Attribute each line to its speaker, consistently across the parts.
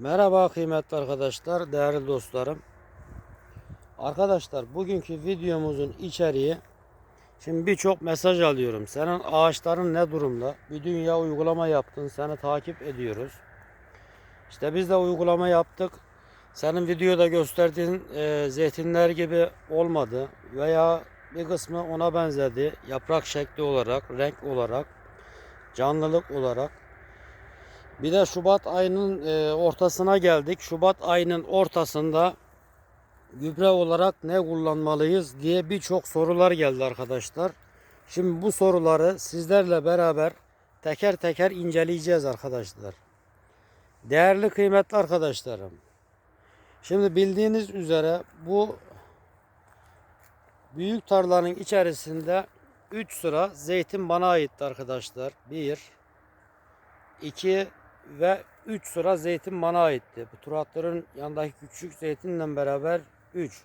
Speaker 1: Merhaba kıymetli arkadaşlar, değerli dostlarım. Arkadaşlar bugünkü videomuzun içeriği Şimdi birçok mesaj alıyorum. Senin ağaçların ne durumda? Bir dünya uygulama yaptın. Seni takip ediyoruz. İşte biz de uygulama yaptık. Senin videoda gösterdiğin e, zeytinler gibi olmadı. Veya bir kısmı ona benzedi. Yaprak şekli olarak, renk olarak, canlılık olarak. Bir de Şubat ayının e, ortasına geldik. Şubat ayının ortasında gübre olarak ne kullanmalıyız diye birçok sorular geldi arkadaşlar. Şimdi bu soruları sizlerle beraber teker teker inceleyeceğiz arkadaşlar. Değerli kıymetli arkadaşlarım. Şimdi bildiğiniz üzere bu büyük tarlanın içerisinde 3 sıra zeytin bana aitti arkadaşlar. 1 2 ve 3 sıra zeytin bana aitti. Bu traktörün yanındaki küçük zeytinle beraber 3.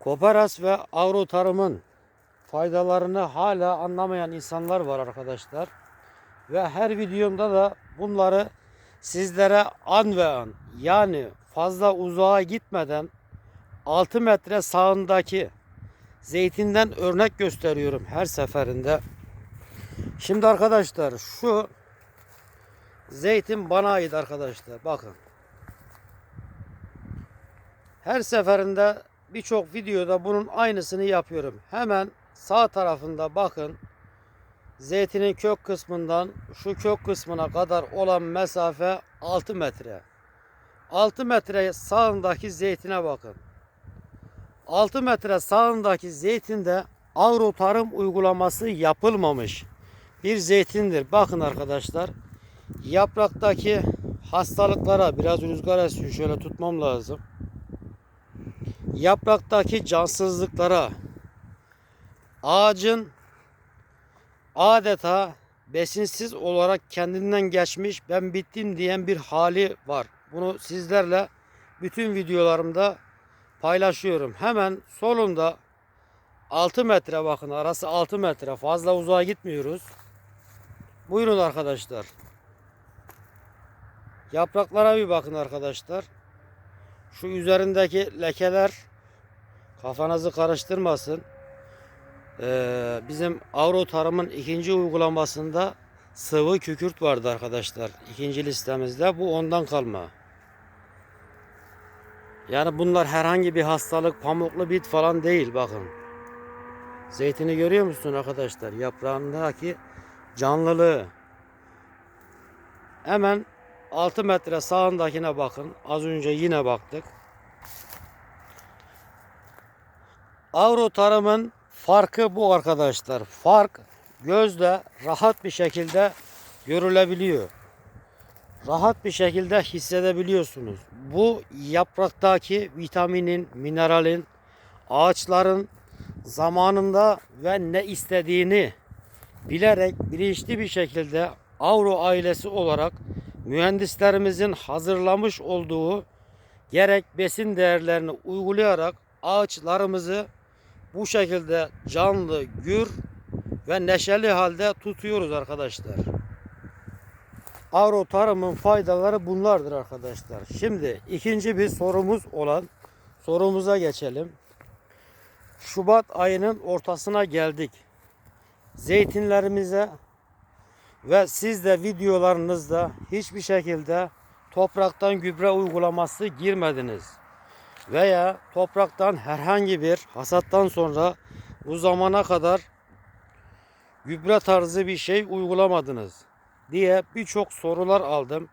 Speaker 1: Koperas ve agro tarımın faydalarını hala anlamayan insanlar var arkadaşlar. Ve her videomda da bunları sizlere an ve an yani fazla uzağa gitmeden 6 metre sağındaki zeytinden örnek gösteriyorum her seferinde. Şimdi arkadaşlar şu zeytin bana ait arkadaşlar. Bakın. Her seferinde birçok videoda bunun aynısını yapıyorum. Hemen sağ tarafında bakın. Zeytinin kök kısmından şu kök kısmına kadar olan mesafe 6 metre. 6 metre sağındaki zeytine bakın. 6 metre sağındaki zeytinde agro tarım uygulaması yapılmamış bir zeytindir. Bakın arkadaşlar. Yapraktaki hastalıklara biraz rüzgar esiyor. Şöyle tutmam lazım. Yapraktaki cansızlıklara ağacın adeta besinsiz olarak kendinden geçmiş ben bittim diyen bir hali var. Bunu sizlerle bütün videolarımda paylaşıyorum. Hemen solunda 6 metre bakın arası 6 metre fazla uzağa gitmiyoruz. Buyurun arkadaşlar. Yapraklara bir bakın arkadaşlar. Şu üzerindeki lekeler kafanızı karıştırmasın. Ee, bizim Avro Tarım'ın ikinci uygulamasında sıvı kükürt vardı arkadaşlar. İkinci listemizde. Bu ondan kalma. Yani bunlar herhangi bir hastalık, pamuklu bit falan değil bakın. Zeytini görüyor musun arkadaşlar? Yaprağındaki canlılığı. Hemen 6 metre sağındakine bakın. Az önce yine baktık. Avro tarımın farkı bu arkadaşlar. Fark gözle rahat bir şekilde görülebiliyor. Rahat bir şekilde hissedebiliyorsunuz. Bu yapraktaki vitaminin, mineralin, ağaçların zamanında ve ne istediğini bilerek bilinçli bir şekilde Avro ailesi olarak mühendislerimizin hazırlamış olduğu gerek besin değerlerini uygulayarak ağaçlarımızı bu şekilde canlı, gür ve neşeli halde tutuyoruz arkadaşlar. Agro tarımın faydaları bunlardır arkadaşlar. Şimdi ikinci bir sorumuz olan sorumuza geçelim. Şubat ayının ortasına geldik. Zeytinlerimize ve siz de videolarınızda hiçbir şekilde topraktan gübre uygulaması girmediniz. Veya topraktan herhangi bir hasattan sonra bu zamana kadar gübre tarzı bir şey uygulamadınız diye birçok sorular aldım.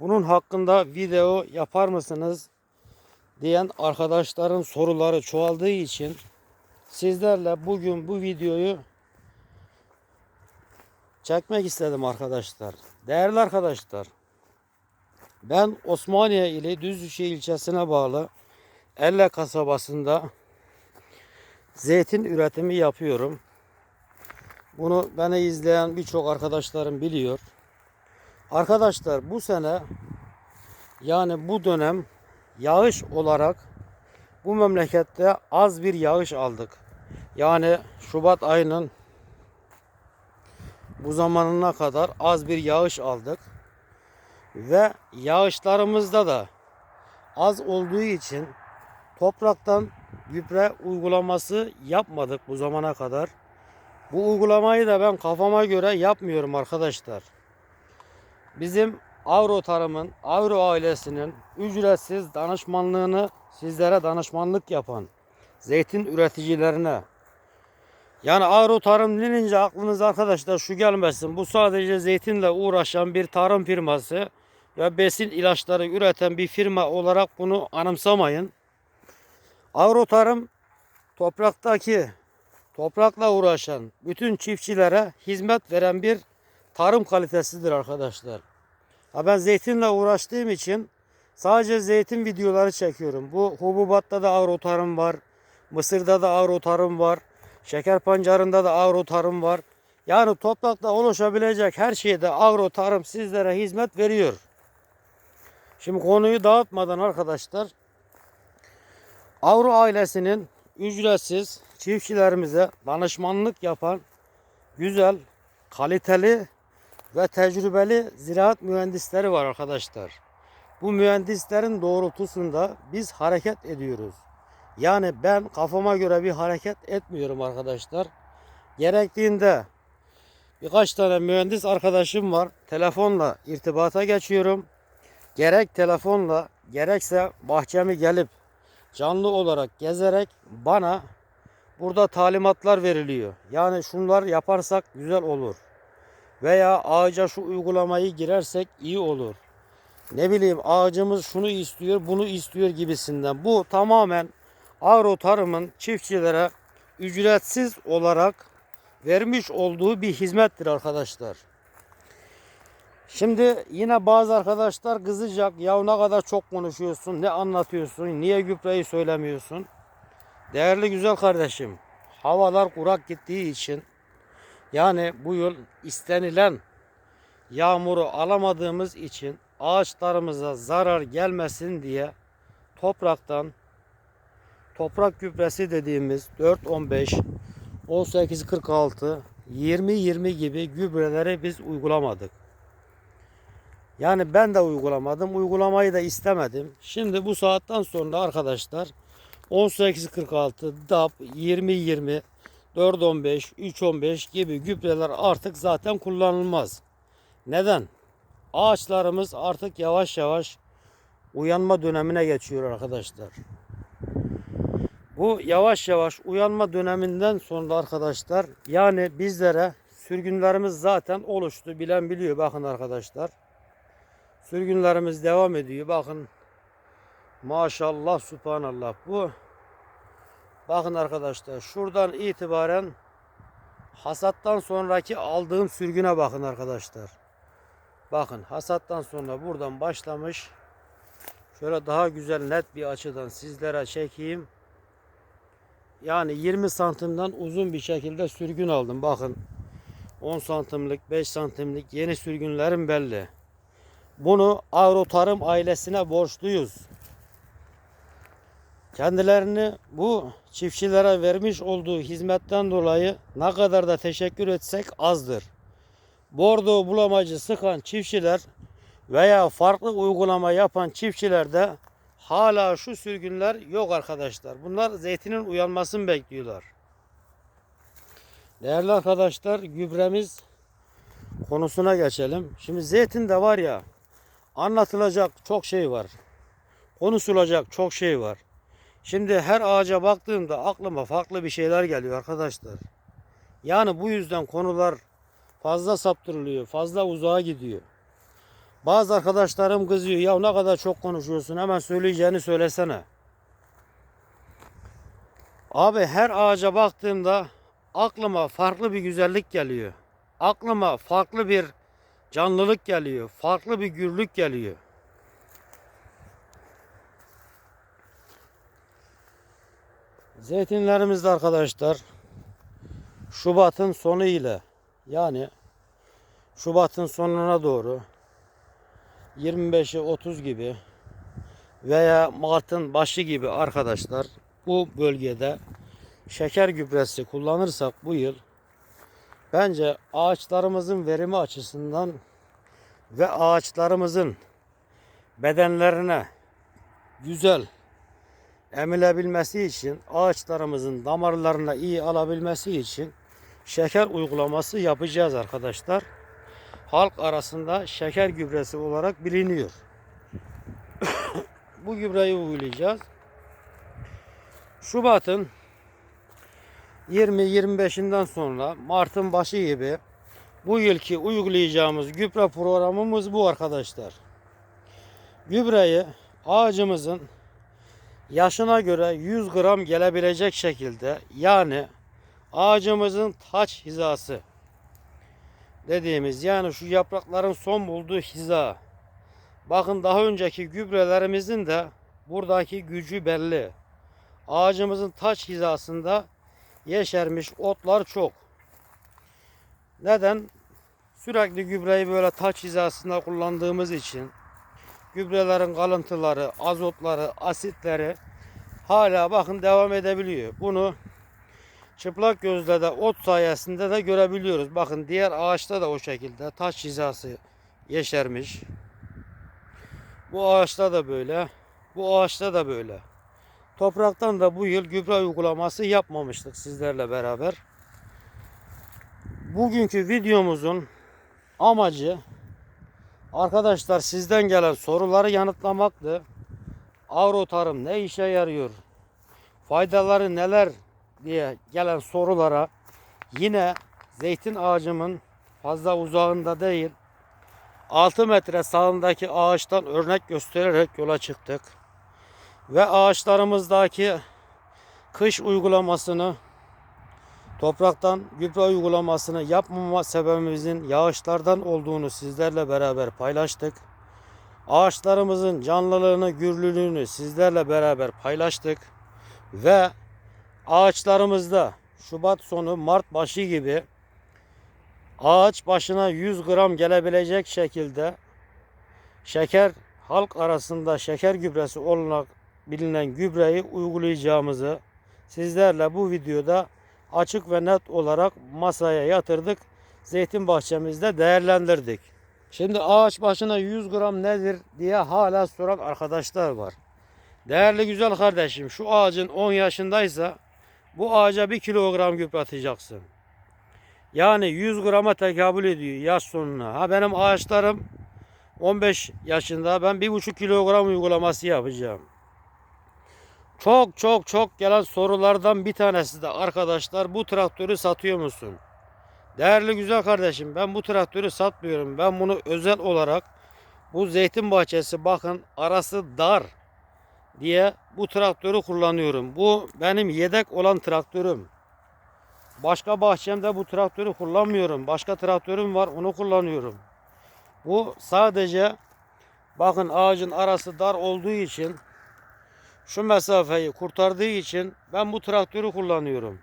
Speaker 1: Bunun hakkında video yapar mısınız diyen arkadaşların soruları çoğaldığı için sizlerle bugün bu videoyu çekmek istedim arkadaşlar. Değerli arkadaşlar, ben Osmaniye ili Düzüşehir ilçesine bağlı Elle kasabasında zeytin üretimi yapıyorum. Bunu beni izleyen birçok arkadaşlarım biliyor. Arkadaşlar bu sene yani bu dönem yağış olarak bu memlekette az bir yağış aldık. Yani Şubat ayının bu zamanına kadar az bir yağış aldık. Ve yağışlarımızda da az olduğu için topraktan gübre uygulaması yapmadık bu zamana kadar. Bu uygulamayı da ben kafama göre yapmıyorum arkadaşlar. Bizim Avro Tarım'ın, Avro ailesinin ücretsiz danışmanlığını sizlere danışmanlık yapan zeytin üreticilerine yani Avro Tarım denince aklınıza arkadaşlar şu gelmesin. Bu sadece zeytinle uğraşan bir tarım firması ve besin ilaçları üreten bir firma olarak bunu anımsamayın. Avro Tarım topraktaki toprakla uğraşan bütün çiftçilere hizmet veren bir tarım kalitesidir arkadaşlar. Ha ben zeytinle uğraştığım için sadece zeytin videoları çekiyorum. Bu hububatta da agro tarım var. Mısırda da agro tarım var. Şeker pancarında da agro tarım var. Yani toprakta oluşabilecek her şeyde agro tarım sizlere hizmet veriyor. Şimdi konuyu dağıtmadan arkadaşlar Avro ailesinin ücretsiz çiftçilerimize danışmanlık yapan güzel, kaliteli ve tecrübeli ziraat mühendisleri var arkadaşlar. Bu mühendislerin doğrultusunda biz hareket ediyoruz. Yani ben kafama göre bir hareket etmiyorum arkadaşlar. Gerektiğinde birkaç tane mühendis arkadaşım var. Telefonla irtibata geçiyorum. Gerek telefonla gerekse bahçemi gelip canlı olarak gezerek bana burada talimatlar veriliyor. Yani şunlar yaparsak güzel olur. Veya ağaca şu uygulamayı girersek iyi olur. Ne bileyim ağacımız şunu istiyor, bunu istiyor gibisinden. Bu tamamen agro tarımın çiftçilere ücretsiz olarak vermiş olduğu bir hizmettir arkadaşlar. Şimdi yine bazı arkadaşlar kızacak. Ya ne kadar çok konuşuyorsun, ne anlatıyorsun, niye gübreyi söylemiyorsun? Değerli güzel kardeşim, havalar kurak gittiği için yani bu yıl istenilen yağmuru alamadığımız için ağaçlarımıza zarar gelmesin diye topraktan toprak gübresi dediğimiz 4-15, 18-46, 20-20 gibi gübreleri biz uygulamadık. Yani ben de uygulamadım. Uygulamayı da istemedim. Şimdi bu saatten sonra arkadaşlar 1846, DAP, 2020, 415, 315 gibi gübreler artık zaten kullanılmaz. Neden? Ağaçlarımız artık yavaş yavaş uyanma dönemine geçiyor arkadaşlar. Bu yavaş yavaş uyanma döneminden sonra arkadaşlar yani bizlere sürgünlerimiz zaten oluştu. Bilen biliyor bakın arkadaşlar. Sürgünlerimiz devam ediyor. Bakın maşallah subhanallah bu bakın arkadaşlar şuradan itibaren hasattan sonraki aldığım sürgüne bakın arkadaşlar. Bakın hasattan sonra buradan başlamış. Şöyle daha güzel net bir açıdan sizlere çekeyim. Yani 20 santimden uzun bir şekilde sürgün aldım. Bakın 10 santimlik 5 santimlik yeni sürgünlerim belli. Bunu Agro Tarım ailesine borçluyuz. Kendilerini bu çiftçilere vermiş olduğu hizmetten dolayı ne kadar da teşekkür etsek azdır. Bordo bulamacı sıkan çiftçiler veya farklı uygulama yapan çiftçilerde hala şu sürgünler yok arkadaşlar. Bunlar zeytinin uyanmasını bekliyorlar. Değerli arkadaşlar gübremiz konusuna geçelim. Şimdi zeytin de var ya anlatılacak çok şey var. Konuşulacak çok şey var. Şimdi her ağaca baktığımda aklıma farklı bir şeyler geliyor arkadaşlar. Yani bu yüzden konular fazla saptırılıyor, fazla uzağa gidiyor. Bazı arkadaşlarım kızıyor. Ya ne kadar çok konuşuyorsun hemen söyleyeceğini söylesene. Abi her ağaca baktığımda aklıma farklı bir güzellik geliyor. Aklıma farklı bir canlılık geliyor. Farklı bir gürlük geliyor. Zeytinlerimizde arkadaşlar Şubat'ın sonu ile yani Şubat'ın sonuna doğru 25'i 30 gibi veya Mart'ın başı gibi arkadaşlar bu bölgede şeker gübresi kullanırsak bu yıl bence ağaçlarımızın verimi açısından ve ağaçlarımızın bedenlerine güzel emilebilmesi için ağaçlarımızın damarlarına iyi alabilmesi için şeker uygulaması yapacağız arkadaşlar. Halk arasında şeker gübresi olarak biliniyor. Bu gübreyi uygulayacağız. Şubat'ın 20-25'inden sonra Mart'ın başı gibi bu yılki uygulayacağımız gübre programımız bu arkadaşlar. Gübreyi ağacımızın yaşına göre 100 gram gelebilecek şekilde yani ağacımızın taç hizası dediğimiz yani şu yaprakların son bulduğu hiza. Bakın daha önceki gübrelerimizin de buradaki gücü belli. Ağacımızın taç hizasında yeşermiş otlar çok. Neden? Sürekli gübreyi böyle taç hizasında kullandığımız için gübrelerin kalıntıları, azotları, asitleri hala bakın devam edebiliyor. Bunu çıplak gözle de ot sayesinde de görebiliyoruz. Bakın diğer ağaçta da o şekilde taç hizası yeşermiş. Bu ağaçta da böyle. Bu ağaçta da böyle. Topraktan da bu yıl gübre uygulaması yapmamıştık sizlerle beraber. Bugünkü videomuzun amacı arkadaşlar sizden gelen soruları yanıtlamaktı. Avro tarım ne işe yarıyor? Faydaları neler diye gelen sorulara yine zeytin ağacımın fazla uzağında değil 6 metre sağındaki ağaçtan örnek göstererek yola çıktık. Ve ağaçlarımızdaki kış uygulamasını topraktan gübre uygulamasını yapmama sebebimizin yağışlardan olduğunu sizlerle beraber paylaştık. Ağaçlarımızın canlılığını, gürlülüğünü sizlerle beraber paylaştık. Ve ağaçlarımızda Şubat sonu Mart başı gibi ağaç başına 100 gram gelebilecek şekilde şeker halk arasında şeker gübresi olarak bilinen gübreyi uygulayacağımızı sizlerle bu videoda açık ve net olarak masaya yatırdık. Zeytin bahçemizde değerlendirdik. Şimdi ağaç başına 100 gram nedir diye hala soran arkadaşlar var. Değerli güzel kardeşim şu ağacın 10 yaşındaysa bu ağaca 1 kilogram gübre atacaksın. Yani 100 grama tekabül ediyor yaş sonuna. Ha benim ağaçlarım 15 yaşında ben 1,5 kilogram uygulaması yapacağım. Çok çok çok gelen sorulardan bir tanesi de arkadaşlar bu traktörü satıyor musun? Değerli güzel kardeşim ben bu traktörü satmıyorum. Ben bunu özel olarak bu zeytin bahçesi bakın arası dar diye bu traktörü kullanıyorum. Bu benim yedek olan traktörüm. Başka bahçemde bu traktörü kullanmıyorum. Başka traktörüm var onu kullanıyorum. Bu sadece bakın ağacın arası dar olduğu için şu mesafeyi kurtardığı için ben bu traktörü kullanıyorum.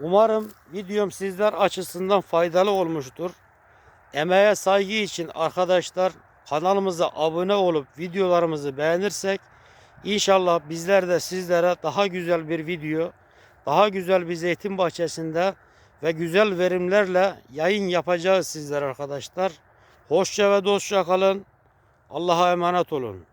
Speaker 1: Umarım videom sizler açısından faydalı olmuştur. Emeğe saygı için arkadaşlar kanalımıza abone olup videolarımızı beğenirsek inşallah bizler de sizlere daha güzel bir video, daha güzel bir zeytin bahçesinde ve güzel verimlerle yayın yapacağız sizler arkadaşlar. Hoşça ve dostça kalın. Allah'a emanet olun.